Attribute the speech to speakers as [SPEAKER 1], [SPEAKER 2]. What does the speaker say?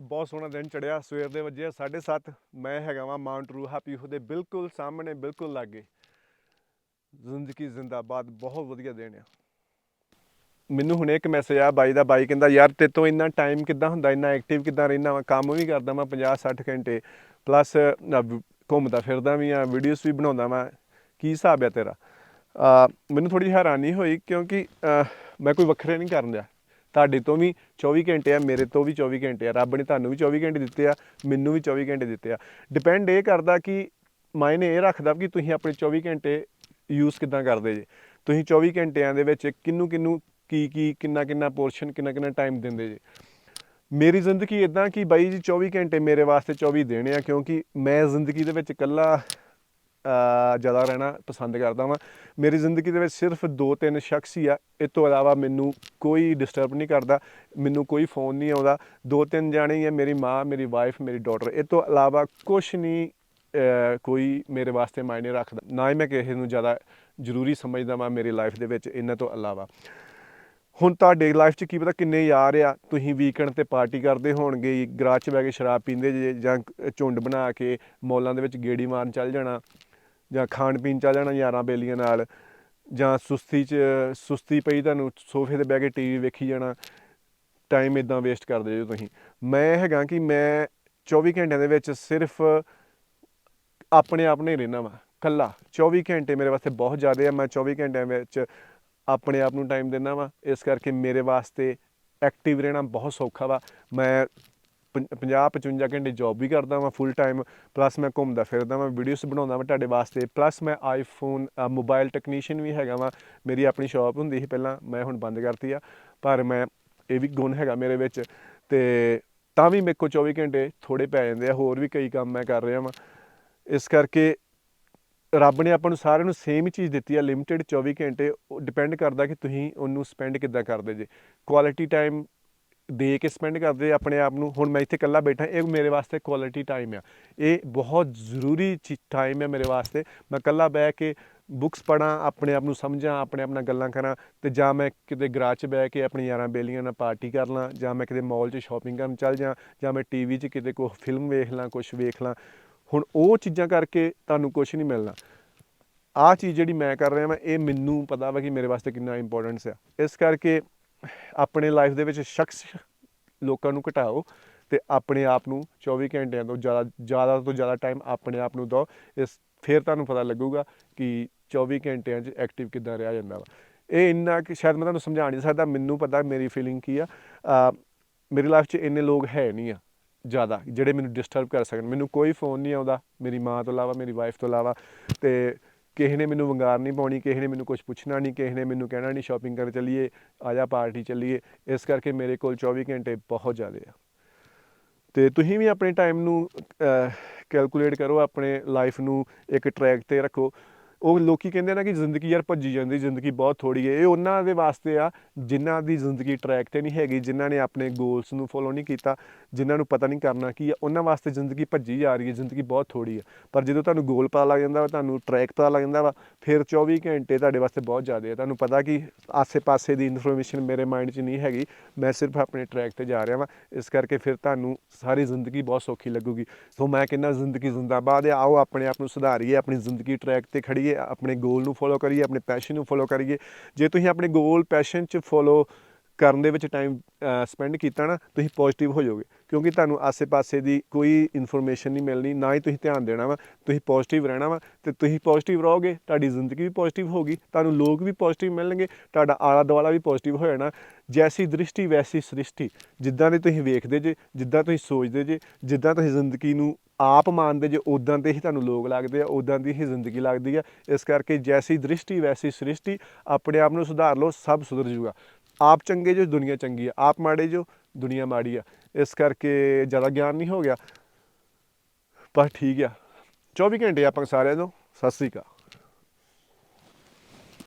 [SPEAKER 1] ਬਹੁਤ ਸੋਹਣਾ ਦਿਨ ਚੜਿਆ। ਸਵੇਰ ਦੇ ਵਜੇ 7:30 ਮੈਂ ਹੈਗਾ ਵਾਂ ਮਾਊਂਟ ਰੂ ਹੈਪੀ ਦੇ ਬਿਲਕੁਲ ਸਾਹਮਣੇ, ਬਿਲਕੁਲ ਲਾਗੇ। ਜ਼ਿੰਦਗੀ ਜ਼ਿੰਦਾਬਾਦ, ਬਹੁਤ ਵਧੀਆ ਦਿਨ ਆ। ਮੈਨੂੰ ਹੁਣੇ ਇੱਕ ਮੈਸੇਜ ਆ ਬਾਈ ਦਾ, ਬਾਈ ਕਹਿੰਦਾ, ਯਾਰ ਤੇ ਤੋਂ ਇੰਨਾ ਟਾਈਮ ਕਿੱਦਾਂ ਹੁੰਦਾ? ਇੰਨਾ ਐਕਟਿਵ ਕਿੱਦਾਂ ਰਹਿਣਾ ਵਾ? ਕੰਮ ਵੀ ਕਰਦਾ ਮੈਂ 50 60 ਘੰਟੇ। ਪਲੱਸ ਘੁੰਮਦਾ ਫਿਰਦਾ ਵੀ ਆ ਵੀਡੀਓਜ਼ ਵੀ ਬਣਾਉਂਦਾ ਮੈਂ ਕੀ ਹਿਸਾਬ ਆ ਤੇਰਾ? ਮੈਨੂੰ ਥੋੜੀ ਹੈਰਾਨੀ ਹੋਈ ਕਿਉਂਕਿ ਮੈਂ ਕੋਈ ਵੱਖਰੇ ਨਹੀਂ ਕਰਨ ਦਿਆ ਤੁਹਾਡੇ ਤੋਂ ਵੀ 24 ਘੰਟੇ ਆ, ਮੇਰੇ ਤੋਂ ਵੀ 24 ਘੰਟੇ ਆ। ਰੱਬ ਨੇ ਤੁਹਾਨੂੰ ਵੀ 24 ਘੰਟੇ ਦਿੱਤੇ ਆ, ਮੈਨੂੰ ਵੀ 24 ਘੰਟੇ ਦਿੱਤੇ ਆ। ਡਿਪੈਂਡ ਇਹ ਕਰਦਾ ਕਿ ਮਾਇਨੇ ਇਹ ਰੱਖਦਾ ਕਿ ਤੁਸੀਂ ਆਪਣੇ 24 ਘੰਟੇ ਯੂਜ਼ ਕਿਦਾਂ ਕਰਦੇ ਜੇ। ਤੁਸੀਂ 24 ਘੰਟਿਆਂ ਦੇ ਵਿੱਚ ਕਿੰਨੂੰ ਕਿੰਨੂੰ, ਕੀ ਕੀ, ਕਿੰਨਾ ਕਿੰਨਾ ਪੋਰਸ਼ਨ ਕਿੰਨਾ ਕਿੰਨਾ ਟਾਈਮ ਦਿੰਦੇ ਜੇ। ਮੇਰੀ ਜ਼ਿੰਦਗੀ ਇਦਾਂ ਕਿ ਬਾਈ ਜੀ 24 ਘੰਟੇ ਮੇਰੇ ਵਾਸਤੇ 24 ਦੇਣੇ ਆ, ਕਿਉਂਕਿ ਮੈਂ ਜ਼ਿੰਦਗੀ ਦੇ ਵਿੱਚ ਇਕੱਲਾ ਜ਼ਿਆਦਾ ਰਹਿਣਾ ਪਸੰਦ ਕਰਦਾ ਵਾਂ। ਮੇਰੀ ਜ਼ਿੰਦਗੀ ਦੇ ਵਿੱਚ ਸਿਰਫ ਦੋ ਤਿੰਨ ਸ਼ਖਸ ਹੀ ਆ। ਇਹ ਤੋਂ ਇਲਾਵਾ ਮੈਨੂੰ ਕੋਈ ਡਿਸਟਰਬ ਨਹੀਂ ਕਰਦਾ, ਮੈਨੂੰ ਕੋਈ ਫੋਨ ਨਹੀਂ ਆਉਂਦਾ। ਦੋ ਤਿੰਨ ਜਾਣੇ ਹੀ ਆ, ਮੇਰੀ ਮਾਂ, ਮੇਰੀ ਵਾਈਫ ਮੇਰੀ ਡਾਟਰ ਇਹ ਤੋਂ ਇਲਾਵਾ ਕੁਝ ਨਹੀਂ ਕੋਈ ਮੇਰੇ ਵਾਸਤੇ ਮਾਇਨੇ ਰੱਖਦਾ। ਨਾ ਹੀ ਮੈਂ ਕਿਸੇ ਨੂੰ ਜ਼ਿਆਦਾ ਜ਼ਰੂਰੀ ਸਮਝਦਾ ਵਾਂ ਮੇਰੀ ਲਾਈਫ ਦੇ ਵਿੱਚ, ਇਹਨਾਂ ਤੋਂ ਇਲਾਵਾ। ਹੁਣ ਤੁਹਾਡੇ ਲਾਈਫ 'ਚ ਕੀ ਪਤਾ ਕਿੰਨੇ ਯਾਰ ਆ? ਤੁਸੀਂ ਵੀਕਐਂਡ ਤੇ ਪਾਰਟੀ ਕਰਦੇ ਹੋਣਗੇ ਗਰਾਜ 'ਚ ਬਹਿ ਕੇ ਸ਼ਰਾਬ ਪੀਂਦੇ ਜੇ ਜਾਂ ਝੁੰਡ ਬਣਾ ਕੇ ਮੌਲਾਂ ਦੇ ਵਿੱਚ ਗੇੜੀ ਮਾਰਨ ਚੱਲ ਜਾਣਾ। ਜਾਂ ਖਾਣ ਪੀਣ ਚੱਲ ਜਾਣਾ ਯਾਰਾਂ ਬੇਲੀਆਂ ਨਾਲ, ਜਾਂ ਸੁਸਤੀ 'ਚ, ਸੁਸਤੀ ਪਈ ਤੁਹਾਨੂੰ ਸੋਫੇ ਤੇ ਬਹਿ ਕੇ ਟੀਵੀ ਵੇਖੀ ਜਾਣਾ ਟਾਈਮ ਇਦਾਂ ਵੇਸਟ ਕਰਦੇ ਜੋ ਤੁਸੀਂ। ਮੈਂ ਹੈਗਾ ਕਿ ਮੈਂ 24 ਘੰਟਿਆਂ ਦੇ ਵਿੱਚ ਸਿਰਫ ਆਪਣੇ ਆਪ ਨਹੀਂ ਰਹਿਣਾ ਵਾ ਕੱਲਾ 24 ਘੰਟੇ ਮੇਰੇ ਵਾਸਤੇ ਬਹੁਤ ਜ਼ਿਆਦਾ ਆ, ਮੈਂ 24 ਘੰਟਿਆਂ ਵਿੱਚ ਆਪਣੇ ਆਪ ਨੂੰ ਟਾਈਮ ਦਿੰਦਾ ਵਾ। ਇਸ ਕਰਕੇ ਮੇਰੇ ਵਾਸਤੇ ਐਕਟਿਵ ਰਹਿਣਾ ਬਹੁਤ ਸੌਖਾ ਵਾ। ਮੈਂ 50 55 ਘੰਟੇ ਜੌਬ ਵੀ ਕਰਦਾ ਵਾਂ ਫੁੱਲ ਟਾਈਮ ਪਲੱਸ ਮੈਂ ਘੁੰਮਦਾ ਫਿਰਦਾ ਵਾਂ ਵੀਡੀਓਜ਼ ਬਣਾਉਂਦਾ ਵਾਂ ਤੁਹਾਡੇ ਵਾਸਤੇ ਪਲੱਸ ਮੈਂ ਆਈਫੋਨ ਮੋਬਾਈਲ ਟੈਕਨੀਸ਼ੀਅਨ ਵੀ ਹੈਗਾ ਵਾਂ, ਮੇਰੀ ਆਪਣੀ ਸ਼ਾਪ ਹੁੰਦੀ ਸੀ ਪਹਿਲਾਂ, ਮੈਂ ਹੁਣ ਬੰਦ ਕਰਤੀ ਆ, ਪਰ ਮੈਂ ਇਹ ਵੀ ਗੁਣ ਹੈਗਾ ਮੇਰੇ ਵਿੱਚ, ਤੇ ਤਾਂ ਵੀ ਮੇਰੇ ਕੋਲ 24 ਘੰਟੇ ਥੋੜੇ ਪੈ ਜਾਂਦੇ ਆ, ਹੋਰ ਵੀ ਕਈ ਕੰਮ ਮੈਂ ਕਰ ਰਿਹਾ ਵਾਂ, ਇਸ ਕਰਕੇ ਰੱਬ ਨੇ ਆਪਾਂ ਨੂੰ ਸਾਰਿਆਂ ਨੂੰ ਸੇਮ ਹੀ ਚੀਜ਼ ਦਿੱਤੀ ਆ ਲਿਮਿਟਿਡ 24 ਘੰਟੇ, ਉਹ ਡਿਪੈਂਡ ਕਰਦਾ ਕਿ ਤੁਸੀਂ ਉਹਨੂੰ ਸਪੈਂਡ ਕਿੱਦਾਂ ਕਰਦੇ ਜੇ ਕੁਆਲਿਟੀ ਟਾਈਮ ਦੇ ਕੇ ਸਪੈਂਡ ਕਰਦੇ ਆਪਣੇ ਆਪ ਨੂੰ, ਹੁਣ ਮੈਂ ਇੱਥੇ ਇਕੱਲਾ ਬੈਠਾ, ਇਹ ਮੇਰੇ ਵਾਸਤੇ ਕੁਆਲਿਟੀ ਟਾਈਮ ਆ। ਇਹ ਬਹੁਤ ਜ਼ਰੂਰੀ ਟਾਈਮ ਹੈ ਮੇਰੇ ਵਾਸਤੇ। ਮੈਂ ਇਕੱਲਾ ਬਹਿ ਕੇ ਬੁੱਕਸ ਪੜਾਂ ਆਪਣੇ ਆਪ ਨੂੰ ਸਮਝਾਂ, ਆਪਣੇ ਆਪ ਨਾਲ ਗੱਲਾਂ ਕਰਾਂ ਤੇ ਜਾਂ ਮੈਂ ਕਿਤੇ ਗਰਾਜ 'ਚ ਬਹਿ ਕੇ ਆਪਣੀ ਯਾਰਾਂ ਬੇਲੀਆਂ ਨਾਲ ਪਾਰਟੀ ਕਰ ਲਾਂ, ਜਾਂ ਮੈਂ ਕਿਤੇ ਮਾਲ 'ਚ ਸ਼ਾਪਿੰਗ ਕਰਨ ਚੱਲ ਜਾਂ ਜਾਂ ਮੈਂ ਟੀਵੀ 'ਚ ਕਿਤੇ ਕੋਈ ਫਿਲਮ ਵੇਖ ਲਾਂ ਕੁਝ ਵੇਖ ਲਾਂ। ਹੁਣ ਉਹ ਚੀਜ਼ਾਂ ਕਰਕੇ ਤੁਹਾਨੂੰ ਕੁਝ ਨਹੀਂ ਮਿਲਣਾ। ਆਹ ਚੀਜ਼ ਜਿਹੜੀ ਮੈਂ ਕਰ ਰਿਹਾ ਮੈਂ ਇਹ ਮੈਨੂੰ ਪਤਾ ਵਾ ਕਿ ਮੇਰੇ ਵਾਸਤੇ ਕਿੰਨਾ ਇੰਪੋਰਟੈਂਸ ਆ। ਇਸ ਕਰਕੇ ਆਪਣੇ ਲਾਈਫ ਦੇ ਵਿੱਚ ਸ਼ਖਸ ਲੋਕਾਂ ਨੂੰ ਘਟਾਓ ਤੇ ਆਪਣੇ ਆਪ ਨੂੰ 24 ਘੰਟਿਆਂ ਤੋਂ ਜ਼ਿਆਦਾ ਜ਼ਿਆਦਾ ਤੋਂ ਜ਼ਿਆਦਾ ਟਾਈਮ ਆਪਣੇ ਆਪ ਨੂੰ ਦਿਓ। ਇਸ ਫਿਰ ਤੁਹਾਨੂੰ ਪਤਾ ਲੱਗੂਗਾ ਕਿ 24 ਘੰਟਿਆਂ 'ਚ ਐਕਟਿਵ ਕਿੱਦਾਂ ਰਿਹਾ ਜਾਂਦਾ ਵਾ। ਇਹ ਇੰਨਾ ਕਿ ਸ਼ਾਇਦ ਮੈਂ ਤੁਹਾਨੂੰ ਸਮਝਾ ਨਹੀਂ ਸਕਦਾ, ਮੈਨੂੰ ਪਤਾ ਮੇਰੀ ਫੀਲਿੰਗ ਕੀ ਆ। ਮੇਰੀ ਲਾਈਫ 'ਚ ਇੰਨੇ ਲੋਕ ਹੈ ਨਹੀਂ ਆ ਜ਼ਿਆਦਾ ਜਿਹੜੇ ਮੈਨੂੰ ਡਿਸਟਰਬ ਕਰ ਸਕਣ। ਮੈਨੂੰ ਕੋਈ ਫੋਨ ਨਹੀਂ ਆਉਂਦਾ, ਮੇਰੀ ਮਾਂ ਤੋਂ ਇਲਾਵਾ, ਮੇਰੀ ਵਾਈਫ ਤੋਂ ਇਲਾਵਾ। ਤੇ ਕਿਸੇ ਨੇ ਮੈਨੂੰ ਵੰਗਾਰ ਨਹੀਂ ਪਾਉਣੀ, ਕਿਸੇ ਨੇ ਮੈਨੂੰ ਕੁਝ ਪੁੱਛਣਾ ਨਹੀਂ, ਕਿਸੇ ਨੇ ਮੈਨੂੰ ਕਹਿਣਾ ਨਹੀਂ ਸ਼ਾਪਿੰਗ ਕਰਨ ਚੱਲੀਏ, ਆ ਪਾਰਟੀ ਚੱਲੀਏ। ਇਸ ਕਰਕੇ ਮੇਰੇ ਕੋਲ 24 ਘੰਟੇ ਬਹੁਤ ਜ਼ਿਆਦੇ ਆ। ਤੇ ਤੁਸੀਂ ਵੀ ਆਪਣੇ ਟਾਈਮ ਨੂੰ ਕੈਲਕੂਲੇਟ ਕਰੋ, ਆਪਣੇ ਲਾਈਫ ਨੂੰ ਇੱਕ ਟਰੈਕ ਤੇ ਰੱਖੋ। ਉਹ ਲੋਕੀ ਕਹਿੰਦੇ ਨਾ ਕਿ ਜ਼ਿੰਦਗੀ ਯਾਰ ਭੱਜੀ ਜਾਂਦੀ, ਜ਼ਿੰਦਗੀ ਬਹੁਤ ਥੋੜੀ ਹੈ। ਇਹ ਉਹਨਾਂ ਦੇ ਵਾਸਤੇ ਆ, ਜਿਨ੍ਹਾਂ ਦੀ ਜ਼ਿੰਦਗੀ ਟਰੈਕ ਤੇ ਨਹੀਂ ਹੈਗੀ, ਜਿਨ੍ਹਾਂ ਨੇ ਆਪਣੇ ਗੋਲਸ ਨੂੰ ਫੋਲੋ ਨਹੀਂ ਕੀਤਾ, ਜਿਨ੍ਹਾਂ ਨੂੰ ਪਤਾ ਨਹੀਂ ਕਰਨਾ ਕੀ ਆ, ਉਹਨਾਂ ਵਾਸਤੇ ਜ਼ਿੰਦਗੀ ਭੱਜੀ ਜਾ ਰਹੀ ਹੈ, ਜ਼ਿੰਦਗੀ ਬਹੁਤ ਥੋੜੀ ਹੈ। ਪਰ ਜਦੋਂ ਤੁਹਾਨੂੰ ਗੋਲ ਪਤਾ ਲੱਗ ਜਾਂਦਾ ਵਾ, ਤੁਹਾਨੂੰ ਟਰੈਕ ਪਤਾ ਲੱਗ ਜਾਂਦਾ ਵਾ, ਫਿਰ 24 ਘੰਟੇ ਤੁਹਾਡੇ ਵਾਸਤੇ ਬਹੁਤ ਜ਼ਿਆਦਾ ਹੈ। ਤੁਹਾਨੂੰ ਪਤਾ ਕਿ ਆਸੇ-ਪਾਸੇ ਦੀ ਇਨਫੋਰਮੇਸ਼ਨ ਮੇਰੇ ਮਾਈਂਡ 'ਚ ਨਹੀਂ ਹੈਗੀ, ਮੈਂ ਸਿਰਫ ਆਪਣੇ ਟਰੈਕ ਤੇ ਜਾ ਰਿਹਾ ਵਾਂ। ਇਸ ਕਰਕੇ ਫਿਰ ਤੁਹਾਨੂੰ ਸਾਰੀ ਜ਼ਿੰਦਗੀ ਬਹੁਤ ਸੌਖੀ ਲੱਗੂਗੀ। ਸੋ ਮੈਂ ਕਹਿੰਦਾ ਜ਼ਿੰਦਗੀ ਜ਼ਿੰਦਾਬਾਦ ਹੈ, ਆਓ ਆਪਣੇ ਆਪ ਨੂੰ ਸੁਧਾਰੀਏ, ਆਪਣੀ ਜ਼ਿੰਦਗੀ ਟਰੈਕ ਤੇ ਖੜੀਏ ਆਪਣੇ ਗੋਲ ਨੂੰ ਫੋਲੋ ਕਰੀਏ, ਆਪਣੇ ਪੈਸ਼ਨ ਨੂੰ ਫੋਲੋ ਕਰੀਏ। ਜੇ ਤੁਸੀਂ ਆਪਣੇ ਗੋਲ ਪੈਸ਼ਨ 'ਚ ਫੋਲੋ ਕਰਨ ਦੇ ਵਿੱਚ ਟਾਈਮ ਸਪੈਂਡ ਕੀਤਾ ਨਾ, ਤੁਸੀਂ ਪੋਜ਼ਿਟਿਵ ਹੋ ਜਾਓਗੇ। ਕਿਉਂਕਿ ਤੁਹਾਨੂੰ ਆਸੇ-ਪਾਸੇ ਦੀ ਕੋਈ ਇਨਫੋਰਮੇਸ਼ਨ ਨਹੀਂ ਮਿਲਣੀ, ਨਾ ਹੀ ਤੁਸੀਂ ਧਿਆਨ ਦੇਣਾ ਵਾ। ਤੁਸੀਂ ਪੋਜ਼ਿਟਿਵ ਰਹਿਣਾ ਵਾ ਤੇ ਤੁਸੀਂ ਪੋਜ਼ਿਟਿਵ ਰਹੋਗੇ, ਤੁਹਾਡੀ ਜ਼ਿੰਦਗੀ ਵੀ ਪੋਜ਼ਿਟਿਵ ਹੋਗੀ ਤੁਹਾਨੂੰ ਲੋਕ ਵੀ ਪੋਜ਼ਿਟਿਵ ਮਿਲਣਗੇ, ਤੁਹਾਡਾ ਆਲਾ ਦੁਆਲਾ ਵੀ ਪੋਜ਼ਿਟਿਵ ਹੋ ਜਾਣਾ। ਜੈਸੀ ਦ੍ਰਿਸ਼ਟੀ, ਵੈਸੀ ਸ੍ਰਿਸ਼ਟੀ। ਜਿੱਦਾਂ ਦੇ ਤੁਸੀਂ ਵੇਖਦੇ ਜੇ, ਜਿੱਦਾਂ ਤੁਸੀਂ ਸੋਚਦੇ ਜੇ, ਜਿੱਦਾਂ ਤੁਸੀਂ ਜ਼ਿੰਦਗੀ ਨੂੰ ਆਪ ਮੰਨਦੇ ਜੇ ਉਦਾਂ ਦੇ ਹੀ ਤੁਹਾਨੂੰ ਲੋਕ ਲੱਗਦੇ ਆ ਉਦਾਂ ਦੀ ਹੀ ਜ਼ਿੰਦਗੀ ਲੱਗਦੀ ਆ। ਇਸ ਕਰਕੇ ਜੈਸੀ ਦ੍ਰਿਸ਼ਟੀ, ਵੈਸੀ ਸ੍ਰਿਸ਼ਟੀ, ਆਪਣੇ ਆਪ ਨੂੰ ਸੁਧਾਰ ਲਓ, ਸਭ ਸੁਧਰ ਜੂਗਾ। ਆਪ ਚੰਗੇ ਜੋ, ਦੁਨੀਆ ਚੰਗੀ ਆ। ਆਪ ਮਾੜੇ ਜੋ, ਦੁਨੀਆ ਮਾੜੀ ਆ। ਇਸ ਕਰਕੇ ਜ਼ਿਆਦਾ ਗਿਆਨ ਨਹੀਂ ਹੋ ਗਿਆ। ਪਰ ਠੀਕ ਆ। 24 ਘੰਟੇ ਆਪਾਂ ਸਾਰਿਆਂ ਨੂੰ। ਸਤਿ ਸ੍ਰੀ ਅਕਾਲ।